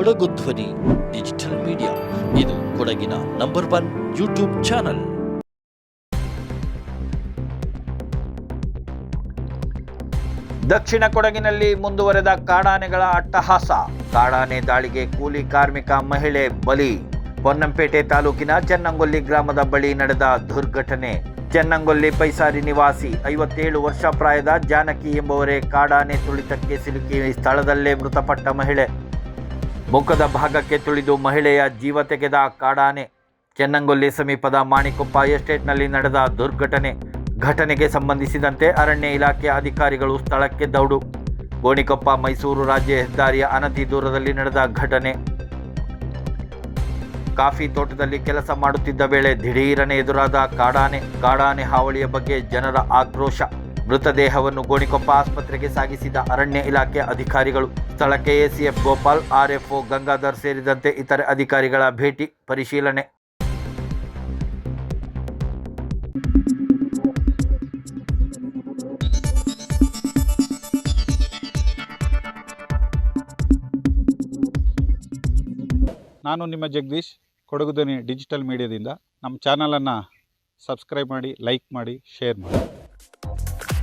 ಕೊಡಗು ಧ್ವನಿ, digital media. ಇದು ಕೊಡಗಿನ ನಂಬರ್ ಒನ್ ಯೂಟ್ಯೂಬ್ ಚಾನಲ್. ದಕ್ಷಿಣ ಕೊಡಗಿನಲ್ಲಿ ಮುಂದುವರೆದ ಕಾಡಾನೆಗಳ ಅಟ್ಟಹಾಸ. ಕಾಡಾನೆ ದಾಳಿಗೆ ಕೂಲಿ ಕಾರ್ಮಿಕ ಮಹಿಳೆ ಬಲಿ. ಪೊನ್ನಂಪೇಟೆ ತಾಲೂಕಿನ ಚೆನ್ನಂಗೊಲ್ಲಿ ಗ್ರಾಮದ ಬಳಿ ನಡೆದ ದುರ್ಘಟನೆ. ಚೆನ್ನಂಗೊಲ್ಲಿ ಪೈಸಾರಿ ನಿವಾಸಿ ಐವತ್ತೇಳು ವರ್ಷ ಪ್ರಾಯದ ಜಾನಕಿ ಎಂಬುವರೇ ಕಾಡಾನೆ ತುಳಿತಕ್ಕೆ ಸಿಲುಕಿ ಸ್ಥಳದಲ್ಲೇ ಮೃತಪಟ್ಟ ಮಹಿಳೆ. ಮುಖದ ಭಾಗಕ್ಕೆ ತುಳಿದು ಮಹಿಳೆಯ ಜೀವ ತೆಗೆದ ಕಾಡಾನೆ. ಚೆನ್ನಂಗೊಲ್ಲಿ ಸಮೀಪದ ಮಾಣಿಕೊಪ್ಪ ಎಸ್ಟೇಟ್ನಲ್ಲಿ ನಡೆದ ದುರ್ಘಟನೆ. ಘಟನೆಗೆ ಸಂಬಂಧಿಸಿದಂತೆ ಅರಣ್ಯ ಇಲಾಖೆ ಅಧಿಕಾರಿಗಳು ಸ್ಥಳಕ್ಕೆ ದೌಡು. ಗೋಣಿಕೊಪ್ಪ, ಮೈಸೂರು ರಾಜ್ಯ ಹೆದ್ದಾರಿಯ ಅನತಿ ದೂರದಲ್ಲಿ ನಡೆದ ಘಟನೆ. ಕಾಫಿ ತೋಟದಲ್ಲಿ ಕೆಲಸ ಮಾಡುತ್ತಿದ್ದ ವೇಳೆ ದಿಢೀರನೆ ಎದುರಾದ ಕಾಡಾನೆ. ಕಾಡಾನೆ ಹಾವಳಿಯ ಬಗ್ಗೆ ಜನರ ಆಕ್ರೋಶ. ಮೃತದೇಹವನ್ನು ಗೋಣಿಕೊಪ್ಪ ಆಸ್ಪತ್ರೆಗೆ ಸಾಗಿಸಿದ ಅರಣ್ಯ ಇಲಾಖೆ ಅಧಿಕಾರಿಗಳು. ಸ್ಥಳಕ್ಕೆ ಎಸಿಎಫ್ ಗೋಪಾಲ್, ಆರ್ಎಫ್ಒ ಗಂಗಾಧರ್ ಸೇರಿದಂತೆ ಇತರೆ ಅಧಿಕಾರಿಗಳ ಭೇಟಿ ಪರಿಶೀಲನೆ. ನಾನು ನಿಮ್ಮ ಜಗದೀಶ್ ಕೊಡಗುದನಿ ಡಿಜಿಟಲ್ ಮೀಡಿಯಾದಿಂದ. ನಮ್ಮ ಚಾನಲನ್ನು ಸಬ್ಸ್ಕ್ರೈಬ್ ಮಾಡಿ, ಲೈಕ್ ಮಾಡಿ, ಶೇರ್ ಮಾಡಿ.